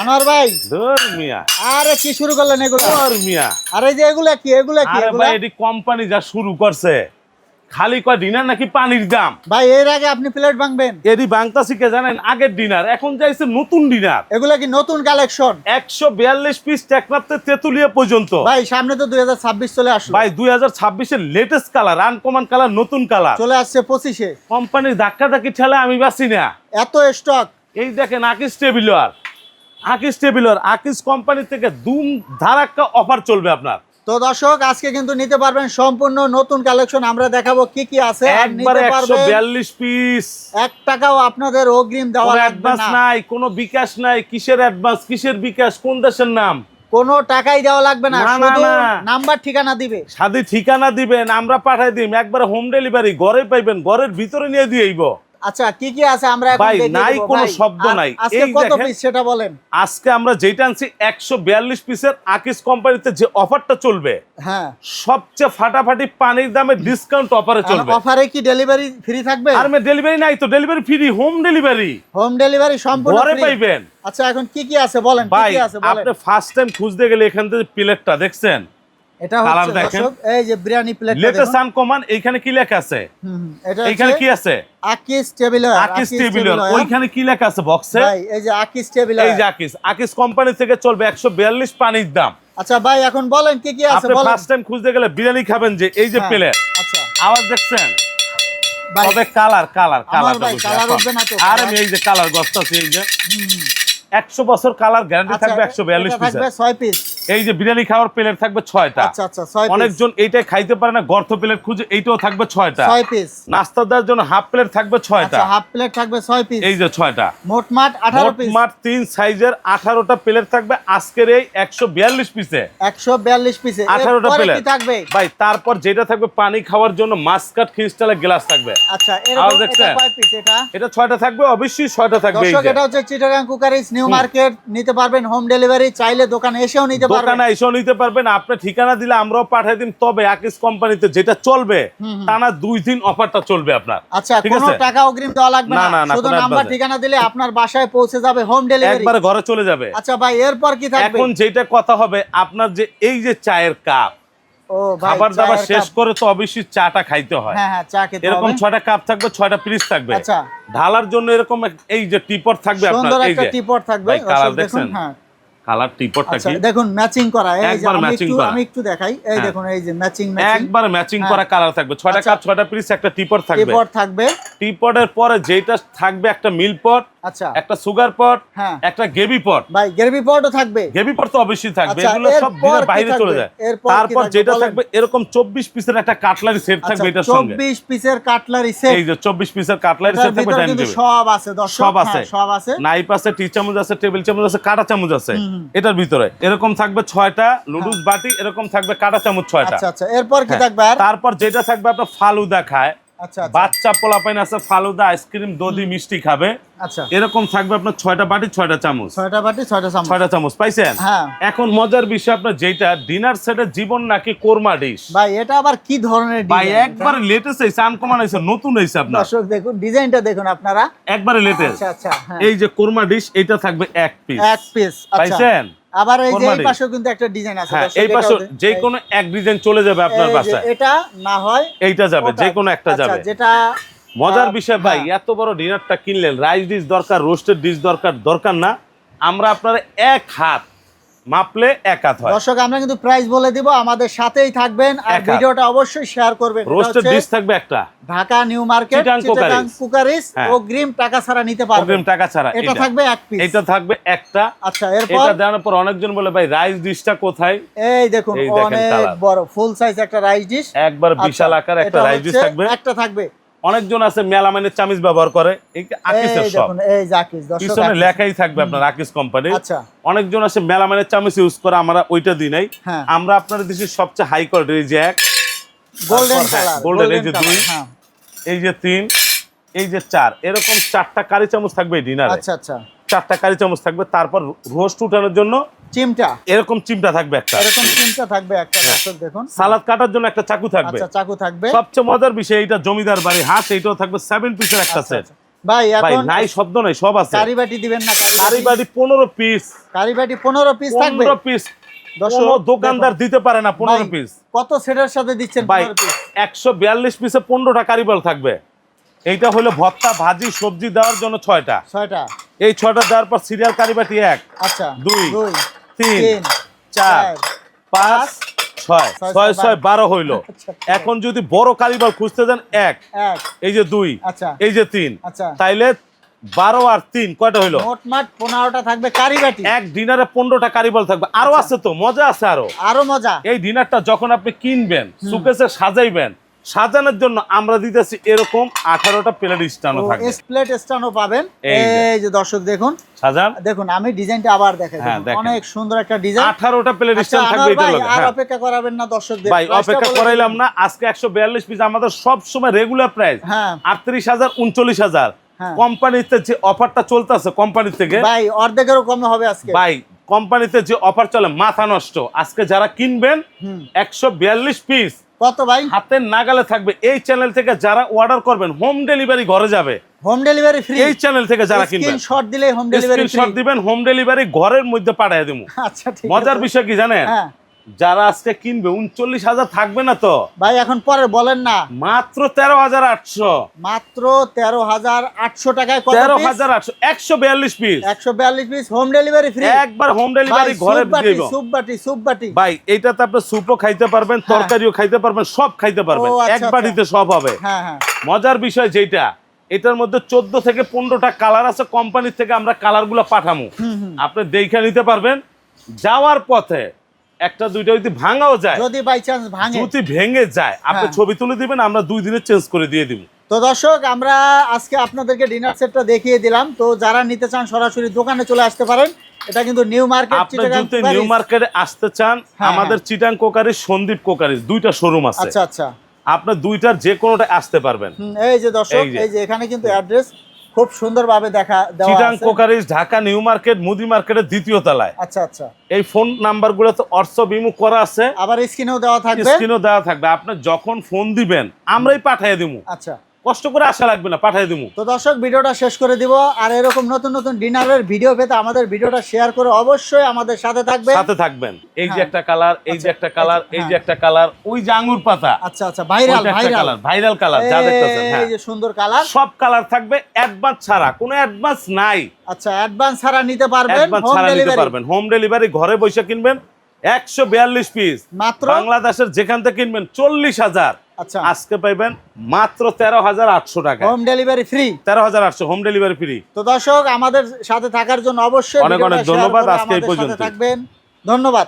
আনোয়ার ভাই। ধুর মিয়া। আরে কি শুরু করলেন এগুলো? ধুর মিয়া। আরে যে এগুলা কি এগুলা কি আরে ভাই এটি কোম্পানি যা শুরু করছে। খালি কয় ডিনার নাকি পানির দাম? ভাই এর আগে আপনি প্লেট ভাঙবেন। কে জানেন? আগের ডিনার এখন যাইছে নতুন ডিনার এগুলা কি নতুন কালেকশন একশো বিয়াল্লিশ পিস তেতুলিয়া পর্যন্ত। ভাই সামনে তো দুই হাজার ছাব্বিশ চলে আসলো। ভাই দুই হাজার ছাব্বিশের লেটেস্ট কালার আনকমন কালার নতুন কালার চলে আসছে পঁচিশে। কোম্পানির ধাক্কা ধাক্কি ঠেলা আমি বাসি না। এত স্টক এই দেখেন আকিস টেবিলার আকিস টেবিলার আকিস কোম্পানি থেকে দুম ধারাক্কা অফার চলবে আপনার। তো দর্শক আজকে কিন্তু নিতে পারবেন সম্পূর্ণ নতুন কালেকশন আমরা দেখাবো কি কি আছে। একবারে পিস টাকাও আপনাদের অগ্রিম দেওয়া কোনো লাগবে না। নাই কোনো বিকাশ নাই। কিসের অ্যাডভান্স কিসের বিকাশ কোন দেশের নাম? কোনো টাকাই দেওয়া লাগবে না। শুধু নাম্বার ঠিকানা দিবে। সাদি ঠিকানা দিবেন আমরা পাঠাই দিম। একবারে হোম ডেলিভারি ঘরে পাইবেন ঘরের ভিতরে নিয়ে দিয়েইব আচ্ছা কি কি আছে আমরা এখন ভাই, নাই কোনো শব্দ নাই। আজকে কত পিস সেটা বলেন। আজকে আমরা যেটা আনছি একশো বিয়াল্লিশ পিসের আকিস কোম্পানিতে যে অফারটা চলবে হ্যাঁ। সবচেয়ে ফাটাফাটি পানির দামে ডিসকাউন্ট অফারে চলবে। অফারে কি ডেলিভারি ফ্রি থাকবে? আর ডেলিভারি নাই তো delivery free home delivery home delivery সম্পূর্ণ ঘরে পাইবেন। আচ্ছা এখন কি কি আছে বলেন কি ভাই কি আছে বলেন? আপনি ফার্স্ট টাইম খুঁজতে গেলে এখান থেকে প্লেটটা দেখছেন? এটা কালার দেখেন। এই যে বিরিয়ানি প্লেট লেটেস্ট আনকমন এইখানে কি লেখা আছে? এটা এইখানে কি আছে? আকিস টেবিল আকিস টেবিলর ওইখানে কি লেখা আছে বক্সে ভাই এই যে আকিস টেবিল এই যে আকিস আকিস কোম্পানি থেকে চলবে একশো বিয়াল্লিশ পানির দাম। আচ্ছা ভাই এখন বলেন কি কি আছে আপনি বলেন। ফার্স্ট টাইম খুঁজতে গেলে বিরিয়ানি খাবেন যে এই যে হ্যাঁ, প্লেট আচ্ছা। আওয়াজ দেখছেন? তবে কালার কালার কালার আর আমি এই যে কালার গস্ত আছে এই যে। একশো বছর কালার গ্যারান্টি আচ্ছা, থাকবে একশো বিয়াল্লিশ এটা থাকবে 6 পিস এই যে বিরিয়ানি খাওয়ার প্লেট থাকবে ছয়টা। আচ্ছা আচ্ছা 6 পিস। অনেকজন এইটাই খাইতে পারে না গর্ত প্লেট খুঁজে এইটাও থাকবে ছয়টা। 6 পিস। নাস্তা দেওয়ার জন্য হাফ প্লেট থাকবে ছয়টা। আচ্ছা হাফ প্লেট থাকবে 6 পিস। এই যে ছয়টা। মোট মাঠ 18 পিস। মোটমাট তিন সাইজের আঠারোটা প্লেট থাকবে আজকের এই একশো বিয়াল্লিশ পিসে। 142 পিসে। 18টা এরপরে প্লেট। থাকবে? ভাই তারপর যেটা থাকবে পানি খাওয়ার জন্য মাসকাট ক্রিস্টালের গ্লাস থাকবে। আচ্ছা এটা পিস ছয়টা থাকবে অবশ্যই ছয়টা থাকবে এটা হচ্ছে চিটাগাং কুকারিস নিউ মার্কেট নিতে পারবেন হোম ডেলিভারি চাইলে দোকানে এসেও নিতে দোকানে এসেও নিতে পারবেন আপনি ঠিকানা দিলে আমরাও পাঠিয়ে দিন তবে আকিস কোম্পানিতে যেটা চলবে টানা দুই দিন অফারটা চলবে আপনার। আচ্ছা কোনো টাকা অগ্রিম দেওয়া লাগবে না, না। না, না, শুধু নাম্বার ঠিকানা দিলে আপনার বাসায় পৌঁছে যাবে হোম ডেলিভারি একবারে ঘরে চলে যাবে। আচ্ছা ভাই এরপর কি থাকবে? এখন যেটা কথা হবে আপনার যে এই যে চায়ের কাপ খাবার দাবার শেষ করে তো অবশ্যই চাটা খাইতে হয়। হ্যাঁ হ্যাঁ এরকম ছয়টা কাপ থাকবে ছয়টা পিস থাকবে। আচ্ছা। ঢালার জন্য এরকম এই যে টিপট থাকবে আপনার এই যে। টিপট থাকবে। দেখছেন? হ্যাঁ। কালার টিপটটা আচ্ছা কি? দেখুন ম্যাচিং করা এই যে আমি একটু আমি একটু দেখাই। এই হ্যাঁ। দেখুন এই যে ম্যাচিং ম্যাচিং একবার ম্যাচিং হ্যাঁ। করা কালার থাকবে। ছয়টা আচ্ছা। কাপ ছয়টা পিস একটা টিপট থাকবে। টিপট থাকবে। টিপটের পরে যেটা থাকবে একটা মিল পট আচ্ছা। একটা সুগার পট হ্যাঁ। একটা গেবি পট। ভাই গ্রেভি পটও থাকবে। গেবি পট তো অবশ্যই থাকবে। আচ্ছা, এগুলো সব দিনের বাইরে চলে যায়। তারপর যেটা থাকবে এরকম চব্বিশ পিসের একটা কাটলারি সেট আচ্ছা থাকবে এটার সঙ্গে। 24 পিসের কাটলারি সেট এই যে চব্বিশ পিসের কাটলারি সেট থাকবে ডাইনিং কিন্তু সব আছে দর্শক সব হ্যাঁ, আছে। সব আছে। নাইপ আছে টি চামচ আছে টেবিল চামচ আছে কাটা চামচ আছে। এটার ভিতরে। এরকম থাকবে ছয়টা নুডলস বাটি এরকম থাকবে কাটা চামচ ছয়টা। হ্যাঁ। আচ্ছা আচ্ছা। এরপর কি হ্যাঁ। থাকবে তারপর যেটা থাকবে আপনার ফালুদা খায় আচ্ছা আচ্ছা বাচ্চা পোলাপাইন আছে ফালুদা আইসক্রিম দধি মিষ্টি খাবে। আচ্ছা। এরকম থাকবে আপনার ছয়টা বাটি ছয়টা চামচ। ছয়টা বাটি ছয়টা চামচ। ছয়টা চামচ পাইছেন? হ্যাঁ। এখন মজার বিষয় আপনার যেটা ডিনার সেটের জীবন নাকি কোরমা ডিশ ভাই এটা আবার কি ধরনের ভাই একবারে লেটেস্ট হয়েছে আনকমন হয়েছে নতুন হয়েছে আপনার। দর্শক দেখুন ডিজাইনটা দেখুন আপনারা। একবারে লেটেস্ট আচ্ছা আচ্ছা হ্যাঁ। এই যে কোরমা ডিশ এটা থাকবে এক পিস এক পিস আচ্ছা। পাইছেন? আবার এই যে এই পাশেও কিন্তু একটা ডিজাইন আছে হ্যাঁ এই পাশে যে কোনো এক ডিজাইন চলে যাবে আপনার বাসায়। এটা না হয় এইটা যাবে যে কোনো একটা আচ্ছা, যাবে। যেটা মজার বিষয় ভাই হ্যাঁ। এত বড় ডিনারটা কিনলেন রাইস ডিশ দরকার রোস্টেড ডিশ দরকার দরকার না। আমরা আপনার এক হাত মাপলে এক হাত হয়। দর্শক আমরা কিন্তু প্রাইস বলে দিব আমাদের সাথেই থাকবেন আর ভিডিওটা অবশ্যই শেয়ার করবেন। রোস্টেড ডিশ থাকবে একটা। Dhaka New Market Chittagong Cookeries. Cookeries হ্যাঁ। অগ্রিম টাকা ছাড়া নিতে পারবেন। অগ্রিম টাকা ছাড়া এটা থাকবে এক পিস এটা থাকবে একটা। আচ্ছা এরপর? এটা দেওয়ার পর অনেকজন বলে ভাই রাইস ডিশটা কোথায়? এই দেখুন অনেক বড় ফুল সাইজ একটা রাইস ডিশ একবার বিশাল আকার একটা রাইস ডিশ থাকবে। একটা থাকবে। অনেকজন আছে মেলামাইনের চামিচ ব্যবহার করে। এই আকিসের সব পিছনে লেখাই থাকবে আপনার আকিস কোম্পানি আচ্ছা। অনেকজন আছে মেলামাইনের চামিচ ইউজ করে আমরা ওইটা দিই নাই। হ্যাঁ। আমরা আপনার দেশের সবচেয়ে হাই কোয়ালিটির যে এক গোল্ডেন হ্যাঁ, golden এই যে দুই। হ্যাঁ। এই যে তিন এই যে চার এরকম চারটা কারি চামচ থাকবে ডিনারে আচ্ছা আচ্ছা। চারটা কারি চামচ থাকবে তারপর রোস্ট উঠানোর জন্য চিমটা? এরকম চিমটা থাকবে একটা। এরকম চিমটা থাকবে একটা দর্শক দেখুন। সালাদ কাটার জন্য একটা চাকু থাকবে। আচ্ছা চাকু থাকবে। সবচেয়ে মজার বিষয় এইটা জমিদার বাড়ি হাঁস এইটাও থাকবে সেভেন পিসের একটা আচ্ছা, সেট আচ্ছা। ভাই ভাই এখন নাই শব্দ নাই সব আছে। কারিবাটি দিবেন না কারিবাড়ি পনেরো পিস কারিবাটি পনেরো পিস থাকবে। পনেরো পিস দর্শক, দোকানদার দিতে পারে না পনেরো ভাই, পিস কত সেটের সাথে দিচ্ছেন ভাই পনেরো পিস একশো বিয়াল্লিশ পিসে পনেরোটা কারিবল থাকবে। এইটা হলো ভর্তা ভাজি সবজি দেওয়ার জন্য ছয়টা। ছয়টা। এই ছয়টা দেওয়ার পর সিরিয়াল কারিবাটি এক আচ্ছা দুই, দুই। তিন চার পাঁচ ছয় ছয়, ছয় বারো। হইল। আচ্ছা, এখন যদি বড় কারিবল খুঁজতে যান এক। এই যে দুই আচ্ছা। এই যে তিন। আচ্ছা। তাইলে বারো আর তিন কয়টা হইল? মোটমাট পনেরোটা থাকবে কারিবাটি। এক ডিনারে পনেরোটা কারিবল থাকবে। আরও। আছে তো মজা আছে আরও। আরও মজা। এই ডিনারটা যখন আপনি কিনবেন সুকেসে সাজাইবেন সাজানোর জন্য আমরা দিতেছি এরকম আঠারোটা প্লেট স্টানও থাকবে। প্লেট স্ট্যান্ডও পাবেন। এই যে। দর্শক দেখুন। সাজান। দেখুন আমি ডিজাইনটা আবার দেখাই হ্যাঁ, অনেক সুন্দর একটা ডিজাইন। আঠারোটা প্লেট আচ্ছা স্টান থাকবে এটা আর হ্যাঁ। অপেক্ষা করাবেন না দর্শকদের ভাই অপেক্ষা করাইলাম না আজকে একশো বিয়াল্লিশ পিস আমাদের সব সময় রেগুলার প্রাইস হ্যাঁ। আটত্রিশ হাজার উনচল্লিশ হাজার। কোম্পানিতে যে অফারটা চলতেছে কোম্পানি থেকে। ভাই অর্ধেকেরও কমে হবে আজকে। ভাই কোম্পানিতে যে অফার চলে মাথা নষ্ট। আজকে যারা কিনবেন একশো বিয়াল্লিশ পিস। কত ভাই? হাতের নাগালে থাকবে। এই চ্যানেল থেকে যারা অর্ডার করবেন হোম ডেলিভারি ঘরে যাবে। হোম ডেলিভারি ফ্রি এই চ্যানেল থেকে যারা কিনবেন। স্ক্রিনশট দিলে হোম ডেলিভারি ফ্রি স্ক্রিনশট দিবেন হোম ডেলিভারি ঘরের মধ্যে পাঠিয়ে দেবো আচ্ছা ঠিক মজার বিষয় কি জানেন? হ্যাঁ। যারা আজকে কিনবে উনচল্লিশ হাজার থাকবে না তো? ভাই এখন পরে বলেন না। মাত্র তেরো হাজার আটশো। মাত্র তেরো হাজার আটশো টাকায় তেরো হাজার আটশো একশো বিয়াল্লিশ পিস একশো বিয়াল্লিশ পিস হোম ডেলিভারি ফ্রি একবার হোম ডেলিভারি ঘরে সুপ বাটি সুপ বাটি ভাই এইটাতে আপনি স্যুপও খাইতে পারবেন তরকারিও খাইতে পারবেন সব খাইতে পারবেন। আচ্ছা, এক বাড়িতে সব হবে। হ্যাঁ হ্যাঁ। মজার বিষয় যেটা এটার মধ্যে চোদ্দ থেকে পনেরোটা কালার আছে কোম্পানির থেকে আমরা কালারগুলো পাঠামো। আপনি দেখে নিতে পারবেন যাওয়ার পথে একটা দুইটা যদি ভাঙাও যায় যদি বাই চান্স ভাঙে। যদি ভেঙে যায় আপনি হ্যাঁ। ছবি তুলে দিবেন আমরা দুই দিনে চেঞ্জ করে দিয়ে দিব। তো দর্শক আমরা আজকে আপনাদেরকে ডিনার সেটটা দেখিয়ে দিলাম। তো যারা নিতে চান সরাসরি দোকানে চলে আসতে পারেন। এটা কিন্তু নিউ মার্কেট আপনি যদি নিউ মার্কেটে আসতে চান হ্যাঁ, আমাদের চিটাং কোকারি সন্দীপ কোকারি দুইটা শোরুম আছে। আচ্ছা আচ্ছা। আপনি দুইটার যে কোনোটা আসতে পারবেন। এই যে দর্শক। এই যে। এখানে কিন্তু অ্যাড্রেস খুব সুন্দরভাবে দেখা দেওয়া Chittagong Cookeries Dhaka New Market মুদি মার্কেটের দ্বিতীয় তলায়। আচ্ছা আচ্ছা। এই ফোন নাম্বারগুলো তো অর্থ বিমুখ করা আছে। আবার স্ক্রিনেও দেওয়া থাকবে। স্ক্রিনেও দেওয়া থাকবে। আপনি যখন ফোন দিবেন আমরাই পাঠিয়ে দিব আচ্ছা। কষ্ট করে আসা লাগবে না পাঠিয়ে দিব তো দর্শক ভিডিওটা শেষ করে দিব। আর এরকম নতুন নতুন ডিনারের ভিডিও পেতে আমাদের ভিডিওটা শেয়ার করে অবশ্যই আমাদের সাথে থাকবে সাথে থাকবেন। এই যে হ্যাঁ। একটা কালার এই যে আচ্ছা, একটা কালার এই যে- একটা কালার ওই যে আঙ্গুর পাতা। আচ্ছা আচ্ছা ভাইরাল ভাইরাল। ভাইরাল কালার যা দেখতেছেন হ্যাঁ। এই যে সুন্দর কালার। সব কালার থাকবে অ্যাডভান্স ছাড়া কোনো অ্যাডভান্স নাই। আচ্ছা অ্যাডভান্স ছাড়া নিতে পারবেন হোম ছাড়া নিতে ডেলিভারি পারবেন হোম ডেলিভারি ঘরে বসে কিনবেন একশো বিয়াল্লিশ পিস মাত্র? বাংলাদেশের যেখান থেকে কিনবেন চল্লিশ হাজার। আচ্ছা। আজকে পাইবেন মাত্র তেরো হাজার আটশো টাকা। হোম ডেলিভারি ফ্রি তেরো হাজার আটশো হোম ডেলিভারি ফ্রি তো দর্শক আমাদের সাথে থাকার জন্য অবশ্যই অনেক অনেক ধন্যবাদ। আজকে এই পর্যন্ত থাকবেন। ধন্যবাদ।